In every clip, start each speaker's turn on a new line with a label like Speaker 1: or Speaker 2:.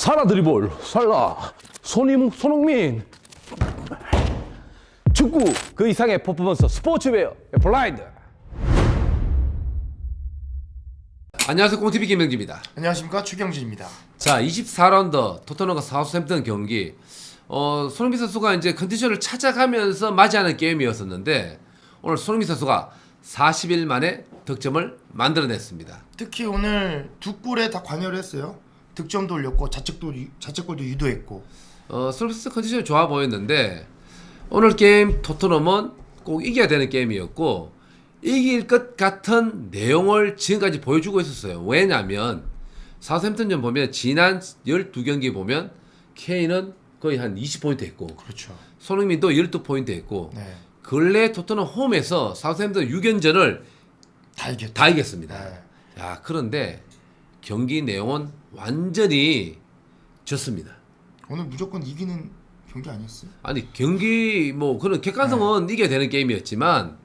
Speaker 1: 살라 드리볼 살라 손임 손흥민. 축구 그 이상의 퍼포먼스 스포츠웨어 블라인드.
Speaker 2: 안녕하세요 꽁티비 김명지입니다.
Speaker 3: 안녕하십니까 추경진입니다.
Speaker 2: 자 24라운드 토트넘과 사우스햄튼 경기. 어 손흥민 선수가 이제 컨디션을 찾아가면서 맞이하는 게임이었었는데 오늘 손흥민 선수가 40일 만에 득점을 만들어냈습니다.
Speaker 3: 특히 오늘 두 골에 다 관여를 했어요. 득점도 올렸고 자책도 자책골도 유도했고
Speaker 2: 어서비스 컨디션이 좋아 보였는데 오늘 게임 토트넘은 꼭 이겨야 되는 게임이었고 이길 것 같은 내용을 지금까지 보여주고 있었어요. 왜냐하면 사우샘튼전 보면 지난 12경기 보면 케인은 거의 한 20포인트 했고
Speaker 3: 그렇죠.
Speaker 2: 손흥민도 12포인트 했고
Speaker 3: 네.
Speaker 2: 근래 토트넘 홈에서 사우샘튼 6연전을
Speaker 3: 다, 이겼다.
Speaker 2: 다 이겼습니다.
Speaker 3: 네.
Speaker 2: 야, 그런데 경기 내용은 완전히 졌습니다.
Speaker 3: 오늘 무조건 이기는 경기 아니었어요?
Speaker 2: 아니 경기 뭐 그런 객관성은 이겨야 되는 게임이었지만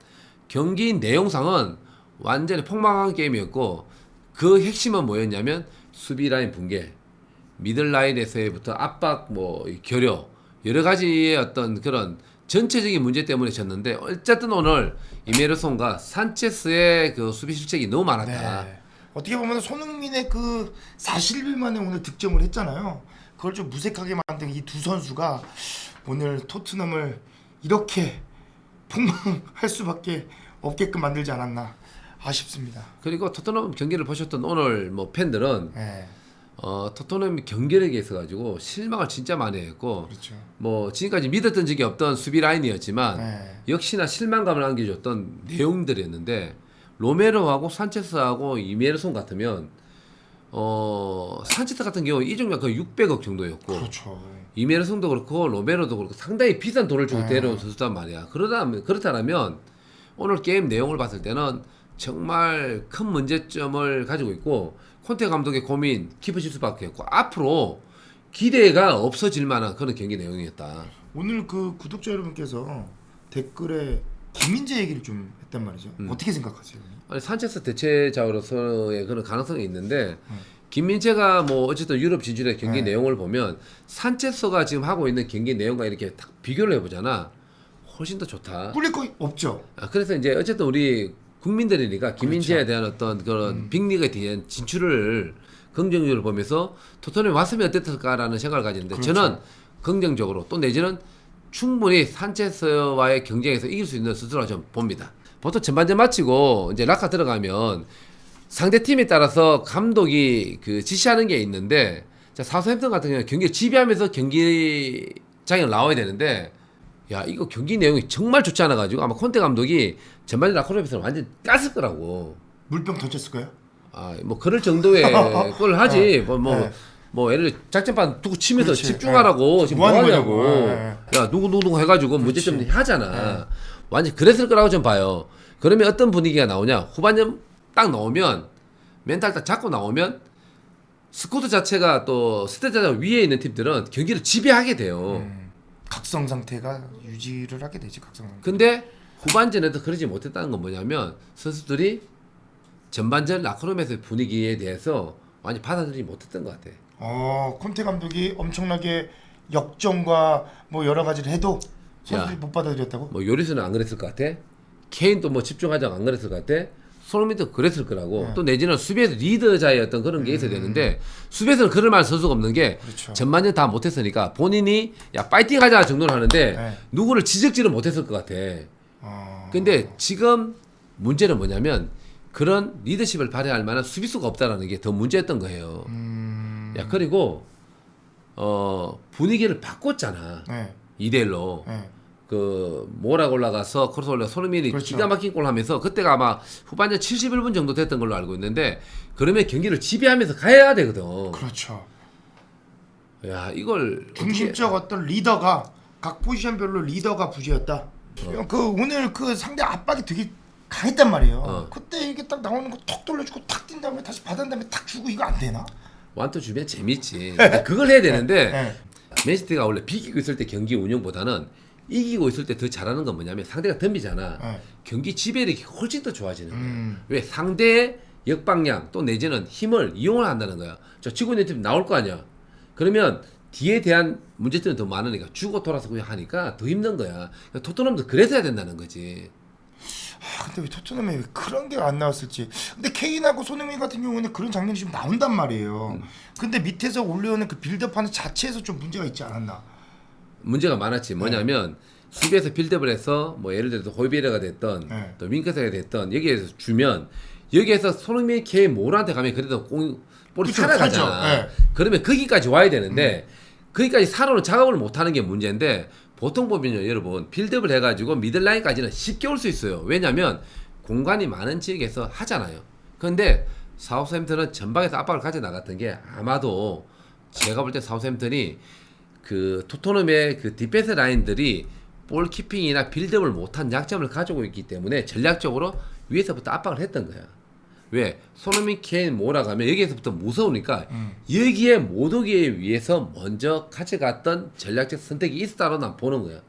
Speaker 2: 경기 내용상은 완전히 폭망한 게임이었고 그 핵심은 뭐였냐면 수비 라인 붕괴, 미들 라인에서부터 압박 뭐 결여 여러 가지의 어떤 그런 전체적인 문제 때문에 졌는데 어쨌든 오늘 이메르송과 산체스의 그 수비 실책이 너무 많았다.
Speaker 3: 네. 어떻게 보면 손흥민의 그 40일 만에 오늘 득점을 했잖아요. 그걸 좀 무색하게 만든 이 두 선수가 오늘 토트넘을 이렇게 폭망할 수밖에 없게끔 만들지 않았나 아쉽습니다.
Speaker 2: 그리고 토트넘 경기를 보셨던 오늘 뭐 팬들은
Speaker 3: 네,
Speaker 2: 어 토트넘 경기력에 있어 가지고 실망을 진짜 많이 했고
Speaker 3: 그렇죠.
Speaker 2: 뭐 지금까지 믿었던 적이 없던 수비 라인이었지만
Speaker 3: 네.
Speaker 2: 역시나 실망감을 안겨줬던 내용들이었는데 로메로하고 산체스하고 이메르손 같으면 어 산체스 같은 경우 이종류가 거의 600억 정도였고
Speaker 3: 그렇죠.
Speaker 2: 이메르송도 그렇고 로메로도 그렇고 상당히 비싼 돈을 주고
Speaker 3: 네.
Speaker 2: 데려온 선수단 말이야. 그러다 그렇다면 오늘 게임 내용을 봤을 때는 정말 큰 문제점을 가지고 있고 콘테 감독의 고민 깊으실 수밖에 없고 앞으로 기대가 없어질 만한 그런 경기 내용이었다.
Speaker 3: 오늘 그 구독자 여러분께서 댓글에 김민재 얘기를 좀 했단 말이죠.
Speaker 2: 음.
Speaker 3: 어떻게 생각하세요?
Speaker 2: 아니 산체스 대체자로서의 그런 가능성이 있는데 김민재가 뭐 어쨌든 유럽 진출의 경기
Speaker 3: 네.
Speaker 2: 내용을 보면 산체스가 지금 하고 있는 경기 내용과 이렇게 딱 비교를 해보잖아. 훨씬 더 좋다.
Speaker 3: 꿀릴 거 없죠.
Speaker 2: 아, 그래서 이제 어쨌든 우리 국민들이니까 김민재에 대한 어떤 그런 빅리그에 대한 진출을 긍정적으로 보면서 토트넘에 왔으면 어땠을까라는 생각을 가지는데
Speaker 3: 그렇죠.
Speaker 2: 저는 긍정적으로 또 내지는 충분히 산체스와의 경쟁에서 이길 수 있는 수준으로 좀 봅니다. 보통 전반전 마치고 이제 락카 들어가면 상대 팀에 따라서 감독이 그 지시하는 게 있는데 자 사소햄튼 같은 경우는 경기 지배하면서 경기장에 나와야 되는데 야 이거 경기 내용이 정말 좋지 않아 가지고 아마 콘테 감독이 전반전 라코르에서 완전 깠을 거라고
Speaker 3: 물병 던졌을까요?
Speaker 2: 아 뭐 그럴 정도의 골을 하지 어, 뭐, 뭐
Speaker 3: 네.
Speaker 2: 뭐 예를 들어 작전판 두고 치면서
Speaker 3: 그렇지.
Speaker 2: 집중하라고
Speaker 3: 네.
Speaker 2: 지금
Speaker 3: 뭐
Speaker 2: 하냐고
Speaker 3: 거냐고. 네,
Speaker 2: 야 누구 누구 누구 해가지고 문제점 하잖아 완전 그랬을 거라고 좀 봐요 그러면 어떤 분위기가 나오냐 후반전 딱 나오면 멘탈 딱 잡고 나오면 스쿼드 자체가 또 스탯 자체가 위에 있는 팀들은 경기를 지배하게 돼요
Speaker 3: 음, 각성 상태가 유지를 하게 되지 각성 상태.
Speaker 2: 근데 후반전에도 그러지 못했다는 건 뭐냐면 선수들이 전반전 라커룸에서의 분위기에 대해서 완전 받아들이지 못했던 것 같아.
Speaker 3: 어 콘테 감독이 엄청나게 역정과 뭐 여러 가지를 해도 선수들이
Speaker 2: 야.
Speaker 3: 못 받아들였다고?
Speaker 2: 뭐 요리스는 안 그랬을 것 같아. 케인도 뭐 집중하자고 안 그랬을 것 같아. 손흥민도 그랬을 거라고.
Speaker 3: 네.
Speaker 2: 또 내지는 수비에서 리더자의 어떤 그런 게 있어야 되는데 수비에서는 그럴 만한 선수가 없는 게
Speaker 3: 그렇죠.
Speaker 2: 전반전 다 못했으니까 본인이 야 파이팅 하자 정도는 하는데
Speaker 3: 네.
Speaker 2: 누구를 지적지를 못했을 것 같아.
Speaker 3: 어,
Speaker 2: 근데 지금 문제는 뭐냐면 그런 리더십을 발휘할 만한 수비수가 없다라는 게 더 문제였던 거예요.
Speaker 3: 음,
Speaker 2: 야 그리고 어 분위기를 바꿨잖아.
Speaker 3: 네,
Speaker 2: 2대 1로.
Speaker 3: 네.
Speaker 2: 그 모락 올라가서 크로스 올라 손흥민이
Speaker 3: 그렇죠.
Speaker 2: 기가 막힌 골 하면서 그때가 아마 후반전 71분 정도 됐던 걸로 알고 있는데 그러면 경기를 지배하면서 가야 되거든.
Speaker 3: 그렇죠.
Speaker 2: 야 이걸
Speaker 3: 중심적 어떤 리더가 각 포지션별로 리더가 부재였다. 그 오늘 그 상대 압박이 되게 강했단 말이에요.
Speaker 2: 어.
Speaker 3: 그때 이게 딱 나오는 거 턱 돌려주고 탁 뛴 다음에 다시 받은 다음에 탁 주고 이거 안 되나?
Speaker 2: 완투 주면 재밌지. 그걸 해야 되는데
Speaker 3: 네.
Speaker 2: 맨시티가 원래 비기고 있을 때 경기 운영보다는 이기고 있을 때 더 잘하는 건 뭐냐면 상대가 덤비잖아.
Speaker 3: 네.
Speaker 2: 경기 지배력이 훨씬 더 좋아지는 거야.
Speaker 3: 음.
Speaker 2: 왜 상대의 역방향 또 내지는 힘을 이용을 한다는 거야. 저 치고 있는 팀 나올 거 아니야. 그러면 뒤에 대한 문제점이 더 많으니까 주고 돌아서 그냥 하니까 더 힘든 거야. 그러니까 토트넘도 그래서 해야 된다는 거지.
Speaker 3: 아, 근데 왜 토트넘에 왜 그런 게 안 나왔을지. 근데 케인하고 손흥민 같은 경우는 그런 장면이 좀 나온단 말이에요. 근데 밑에서 올려오는 그 빌드업하는 자체에서 좀 문제가 있지 않았나.
Speaker 2: 문제가 많았지. 뭐냐면 수비에서 빌드업을 해서 뭐 예를 들어서 호이비에르가 됐던
Speaker 3: 네.
Speaker 2: 또 윙크스가 됐던 여기에서 주면 여기에서 손흥민 케인 모르한테 가면 그래도 공 볼이
Speaker 3: 그쵸,
Speaker 2: 살아가잖아.
Speaker 3: 가죠. 네.
Speaker 2: 그러면 거기까지 와야 되는데 거기까지 살아오는 작업을 못 하는 게 문제인데 보통 보면요, 여러분 빌드업을 해가지고 미들라인까지는 쉽게 올 수 있어요. 왜냐하면 공간이 많은 지역에서 하잖아요. 그런데 사우스햄튼은 전방에서 압박을 가져 나갔던 게 아마도 제가 볼 때 사우스햄튼이 그 토트넘의 그 디펜스 라인들이 볼 키핑이나 빌드업을 못한 약점을 가지고 있기 때문에 전략적으로 위에서부터 압박을 했던 거야. 왜 손흥민 케인 몰아가면 여기에서부터 무서우니까 여기에 못 오기 위해서 먼저 가져갔던 전략적 선택이 있다로 난 보는 거야.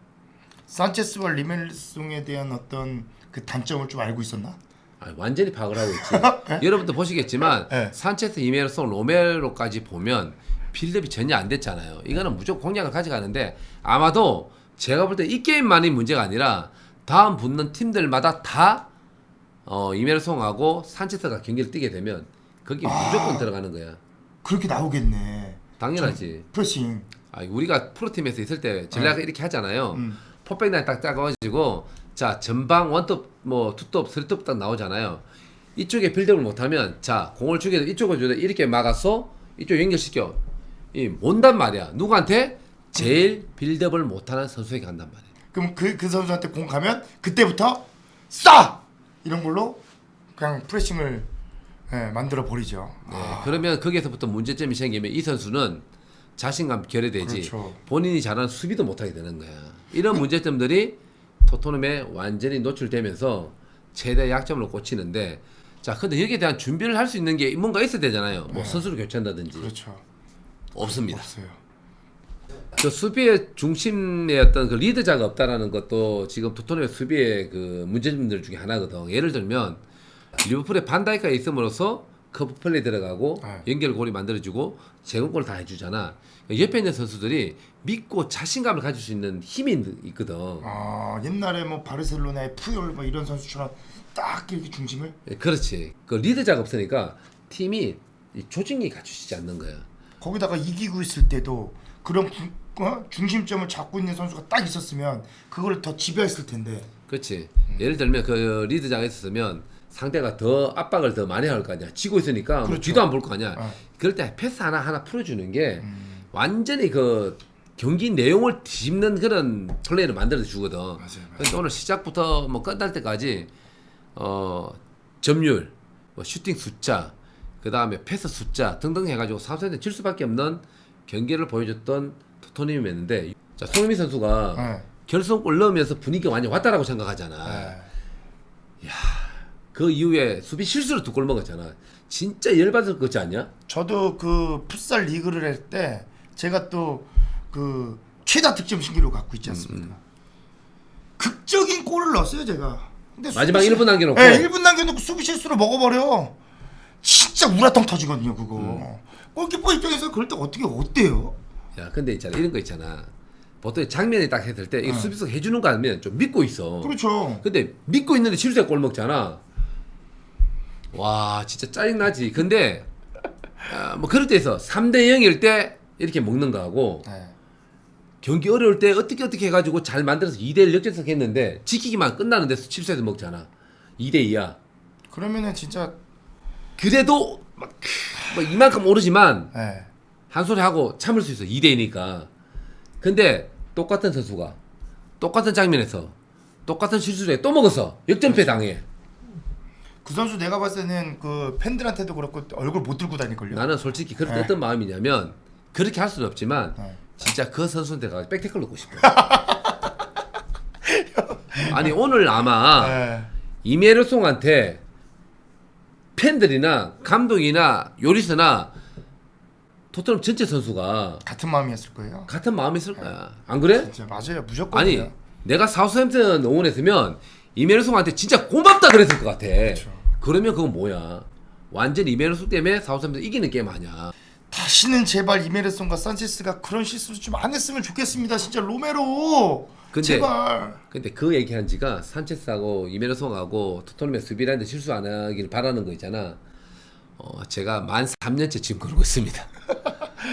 Speaker 3: 산체스와 리멜송에 대한 어떤 그 단점을 좀 알고 있었나?
Speaker 2: 아, 완전히 파악을 하고 있지. 여러분도 보시겠지만
Speaker 3: 네.
Speaker 2: 산체스, 이메르송, 로메로까지 보면 빌드업이 전혀 안 됐잖아요. 이거는 무조건 공략을 가져가는데 아마도 제가 볼 때 이 게임만이 문제가 아니라 다음 붙는 팀들마다 다 어, 이메르송하고 산체스가 경기를 뛰게 되면 거기 무조건 들어가는 거야.
Speaker 3: 그렇게 나오겠네.
Speaker 2: 당연하지.
Speaker 3: 프레싱.
Speaker 2: 아, 우리가 프로팀에서 있을 때 전략을 이렇게 하잖아요.
Speaker 3: 음.
Speaker 2: 포백 라인 딱 짜가지고 자 전방 원톱 뭐 투톱 쓰리톱 딱 나오잖아요. 이쪽에 빌드업을 못하면 자 공을 주게 돼 이쪽을 주게 돼 이렇게 막아서 이쪽 연결시켜 이 뭔단 말이야 누구한테 제일 빌드업을 못하는 선수에게 간단 말이야.
Speaker 3: 그럼 그, 그 선수한테 공 가면 그때부터 쏴! 이런 걸로 그냥 프레싱을 예, 만들어 버리죠.
Speaker 2: 네, 그러면 거기에서부터 문제점이 생기면 이 선수는 자신감 결여되지
Speaker 3: 그렇죠.
Speaker 2: 본인이 잘하는 수비도 못하게 되는 거야. 이런 문제점들이 토트넘에 완전히 노출되면서 최대 약점으로 꽂히는데 자 근데 여기에 대한 준비를 할 수 있는 게 뭔가 있어야 되잖아요. 뭐 선수를 교체한다든지
Speaker 3: 그렇죠.
Speaker 2: 없습니다.
Speaker 3: 없어요.
Speaker 2: 그 수비의 중심의 어떤 그 리드자가 없다라는 것도 지금 토트넘의 수비의 그 문제점들 중에 하나거든. 예를 들면 리버풀에 반다이크가 있음으로써 커브 플레이 들어가고
Speaker 3: 네.
Speaker 2: 연결골이 만들어지고 제공골 다 해주잖아. 옆에 있는 선수들이 믿고 자신감을 가질 수 있는 힘이 있- 있거든.
Speaker 3: 아 옛날에 뭐 바르셀로나의 푸열 뭐 이런 선수처럼 딱 이렇게 중심을
Speaker 2: 예, 그렇지. 그 리드자가 없으니까 팀이 이 조직이 갖추지지 않는 거야.
Speaker 3: 거기다가 이기고 있을 때도 그런 구- 어? 중심점을 잡고 있는 선수가 딱 있었으면 그걸 더 지배했을 텐데
Speaker 2: 그렇지. 예를 들면 그 리드자가 있었으면 상대가 더 압박을 더 많이 할 거 아니야. 지고 있으니까 뭐
Speaker 3: 그렇죠.
Speaker 2: 뒤도 안 볼 거 아니야.
Speaker 3: 어.
Speaker 2: 그럴 때 패스 하나 하나 풀어주는 게 완전히 그 경기 내용을 뒤집는 그런 플레이를 만들어 주거든.
Speaker 3: 맞아요.
Speaker 2: 그래서 오늘 시작부터 뭐 끝날 때까지 어 점유율, 뭐 슈팅 숫자, 그 다음에 패스 숫자 등등 해가지고 3세트 질 수밖에 없는 경기를 보여줬던 토트넘이었는데 자 손흥민 선수가
Speaker 3: 네.
Speaker 2: 결승골 넣으면서 분위기가 완전 왔다라고 생각하잖아.
Speaker 3: 네.
Speaker 2: 그 이후에 수비 실수로 두 골 먹었잖아. 진짜 열받을 것 같지 않냐?
Speaker 3: 저도 그 풋살 리그를 할 때 제가 또 그 최다 득점 신기록 갖고 있지 않습니까? 극적인 골을 넣었어요 제가. 근데
Speaker 2: 마지막
Speaker 3: 수비 실-
Speaker 2: 1분 남겨놓고
Speaker 3: 네, 1분 남겨놓고 수비 실수로 먹어버려. 진짜 우라통 터지거든요 그거.
Speaker 2: 음.
Speaker 3: 골키퍼 입장에서 그럴 때 어떻게 어때요?
Speaker 2: 야 근데 있잖아 이런 거 있잖아. 보통 장면이 딱 했을 때이 수비수 해주는 거 아니면 좀 믿고 있어.
Speaker 3: 그렇죠.
Speaker 2: 근데 믿고 있는데 실수에 골 먹잖아. 와 진짜 짜증 나지. 근데 아, 뭐 그럴 때에서 3대 0일 때 이렇게 먹는 거하고
Speaker 3: 네.
Speaker 2: 경기 어려울 때 어떻게 어떻게 해가지고 잘 만들어서 2대 1 역전승 했는데 지키기만 끝나는 데서 실수해서 먹잖아. 2대 2야.
Speaker 3: 그러면은 진짜
Speaker 2: 그래도 막, 뭐 이만큼 오르지만
Speaker 3: 네.
Speaker 2: 한 소리 하고 참을 수 있어 2대2니까 근데 똑같은 선수가 똑같은 장면에서 똑같은 실수를 해 또 먹었어 역전패 당해
Speaker 3: 그 선수 내가 봤을 때는 그 팬들한테도 그렇고 얼굴 못 들고 다닐걸요.
Speaker 2: 나는 솔직히 그럴 때
Speaker 3: 네.
Speaker 2: 어떤 마음이냐면 그렇게 할 수는 없지만
Speaker 3: 네.
Speaker 2: 진짜 그 선수한테 가서 백태클 넣고 싶어 아니 오늘 아마
Speaker 3: 네.
Speaker 2: 이메르송한테 팬들이나 감독이나 요리스나 토트넘 전체 선수가
Speaker 3: 같은 마음이었을 거예요.
Speaker 2: 같은 마음이 있을 거야 안 그래?
Speaker 3: 진짜 맞아요. 무조건.
Speaker 2: 아니 내가 사우스햄튼 응원했으면 이메르송한테 진짜 고맙다 그랬을 것 같아.
Speaker 3: 그렇죠.
Speaker 2: 그러면 그건 뭐야? 완전 이메르송 때문에 사우스햄튼 이기는 게임 아니야.
Speaker 3: 다시는 제발 이메르송과 산체스가 그런 실수 좀안 했으면 좋겠습니다. 진짜 로메로.
Speaker 2: 근데-
Speaker 3: 제발.
Speaker 2: 근데 그 얘기한 지가 산체스하고 이메르송하고 토트넘의 수비라인데 실수 안 하길 바라는 거 있잖아. 어, 제가 만 3년째 지금 그러고 있습니다.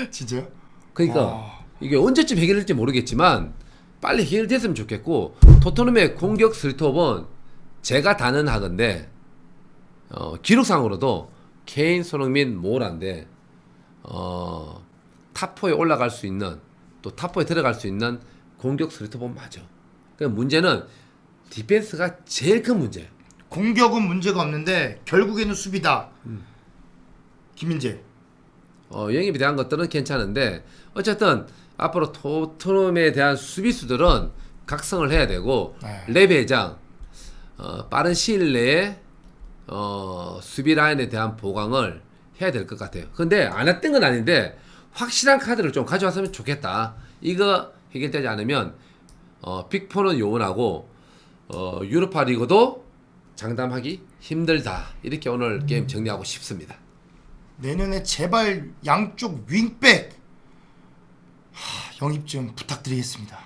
Speaker 3: 진짜요?
Speaker 2: 그러니까
Speaker 3: 와.
Speaker 2: 이게 언제쯤 해결될지 모르겠지만 빨리 해결됐으면 좋겠고 토트넘의 공격 스리톱은 제가 단언하건데 어, 기록상으로도 케인, 손흥민, 모란데 어, 탑4에 올라갈 수 있는 또 탑4에 들어갈 수 있는 공격 스리톱은 맞아. 그 문제는 디펜스가 제일 큰 문제예요.
Speaker 3: 공격은 문제가 없는데 결국에는 수비다. 김민재.
Speaker 2: 어, 영입에 대한 것들은 괜찮은데 어쨌든 앞으로 토트넘에 대한 수비수들은 각성을 해야 되고
Speaker 3: 네.
Speaker 2: 레베 회장 어, 빠른 시일 내에 어, 수비 라인에 대한 보강을 해야 될 것 같아요. 근데 안 했던 건 아닌데 확실한 카드를 좀 가져왔으면 좋겠다. 이거 해결되지 않으면 어, 빅4는 요원하고 어, 유로파 리그도 장담하기 힘들다. 이렇게 오늘 게임 정리하고 싶습니다.
Speaker 3: 내년에 제발 양쪽 윙백 하, 영입 좀 부탁드리겠습니다.